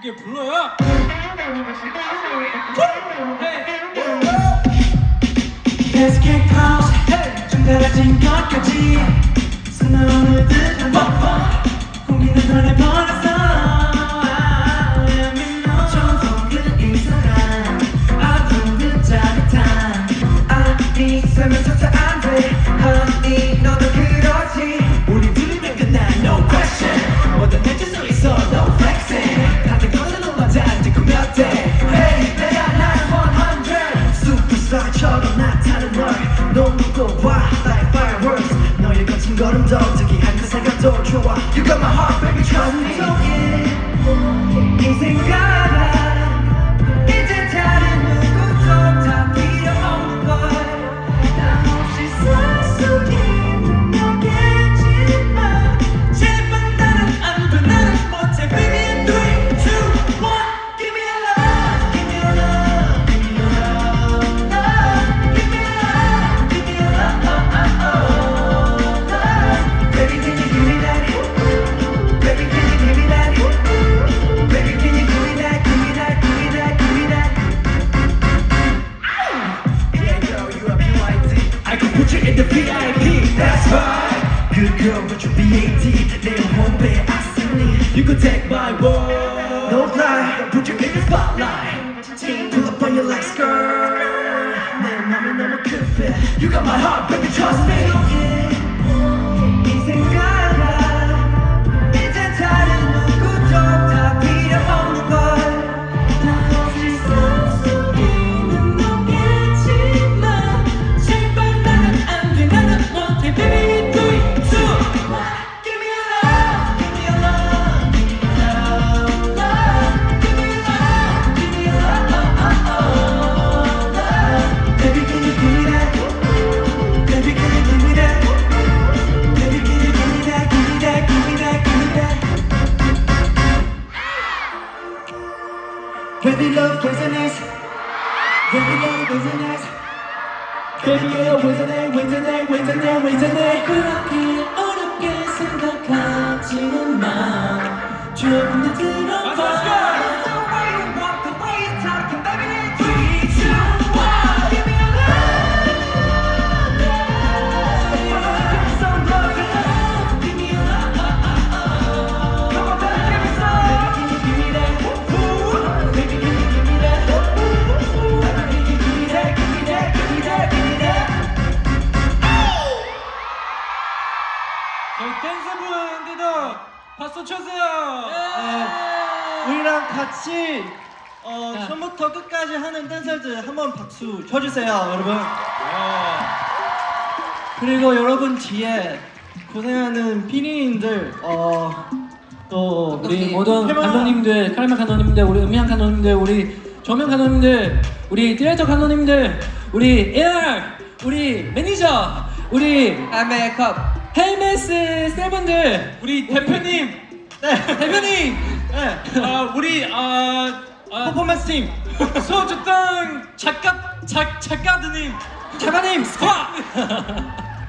그게 불러요? Let's 것까지 뻔뻔 고민을 변해버렸어 너무고 봐 like fireworks 너의 거친 걸음도 특이한 그 생각도 좋아 You got my heart baby trust me 인생 가 my word. No lie. Put you in the spotlight. Pull up on you like skirt. 내 맘이 너무 급해. You got my heart, baby, trust me. Baby love business Baby love business Baby love business business business business 그렇게 어렵게 생각하지는 마 조금 더 들어봐 박수 쳐주세요. 우리랑 같이 어, 자. 처음부터 끝까지 하는 댄서들 한번 박수 쳐주세요, 여러분. 그리고 여러분 뒤에 고생하는 피디님들, 어, 또 우리 모든 감독님들, 카라멜 감독님들, 우리 음향 감독님들, 우리 조명 감독님들, 우리 디렉터 감독님들, 우리 AR, 우리 매니저, 우리 아, 메이크업, 헬메스 세븐들, 우리 대표님, 네, 대표님, 네, 아, 우리 아, 아 퍼포먼스 팀, 소주땅 작가 작 작가드님, 작가님, 스파,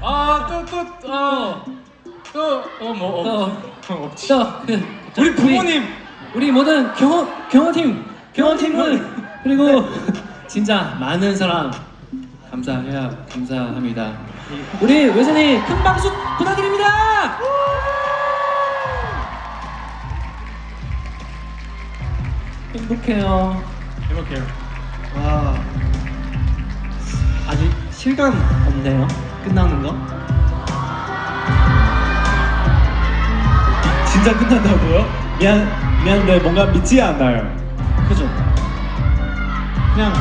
아또또어또어뭐 또, 또, 그, 우리 부모님, 우리 모든 경호 경호팀 경호팀은 그리고 진짜 많은 사람 감사해야 감사합니다. 우리 외선이 큰 박수 부탁드립니다. 행복해요. 행복해요. 와, 아직 실감 없네요. 끝나는 거. 진짜 끝난다고요? 미안 미안한데 뭔가 믿지 않아요. 그죠? 그냥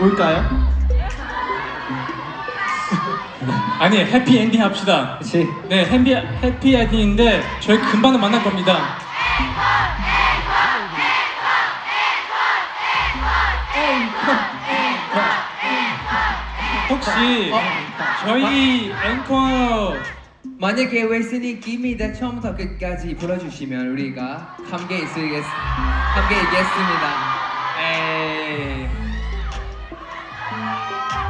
올까요? 아니 해피 엔딩 합시다. 그렇지. 네 해피 해피 엔딩인데 저희 금방 만날 겁니다. 혹시 저희 앵커 만약에 웨슬리 기미다 처음부터 끝까지 불러주시면 우리가 함께 있으겠 함께 있겠습니다. 에이.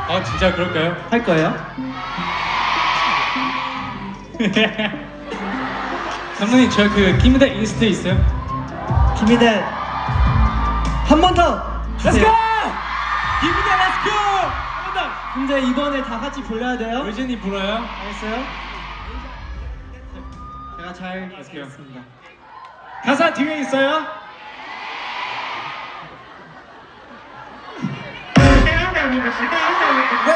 아 진짜 그럴까요? 할 거예요? 감독님 저그 김희대 인스타 있어요? 김희대 한 번더 Let's 주세요. go! 기분이 Let's go! 근데 이번에 다 같이 불러야 돼요. 외진이 불어요? 알겠어요? 제가 잘 듣겠습니다. 가사 뒤에 있어요? 웨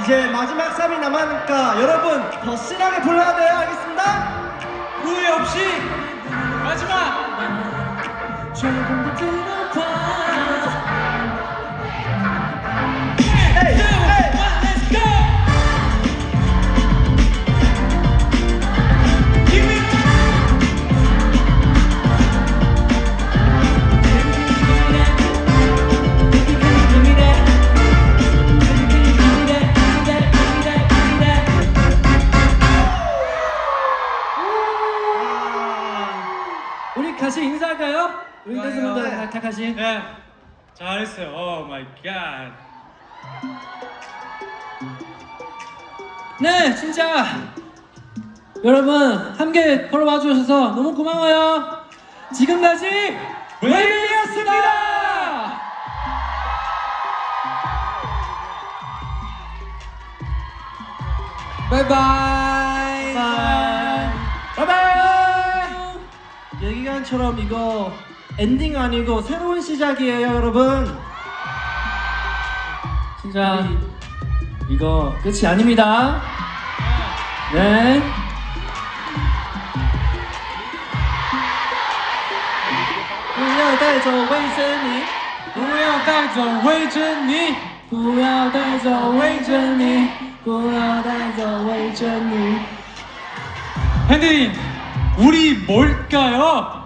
이제 마지막 3이 남았으니까 여러분 더 신나게 불러야 돼요. 알겠습니다? 후회 없이 마지막! 조금 더 같이 네, 잘했어요. 오 마이 갓. 네 진짜 여러분 함께 걸어 와 주셔서 너무 고마워요 지금까지 웨이비였습니다 바이바이. 바이바이. 예기관처럼 이거 엔딩 아니고 새로운 시작이에요, 여러분. 진짜 이거 끝이 아닙니다 네不要带走卫生巾。不要带走魏珍妮。不要带走魏珍妮不要带走魏珍妮 핸디님, 우리 뭘까요?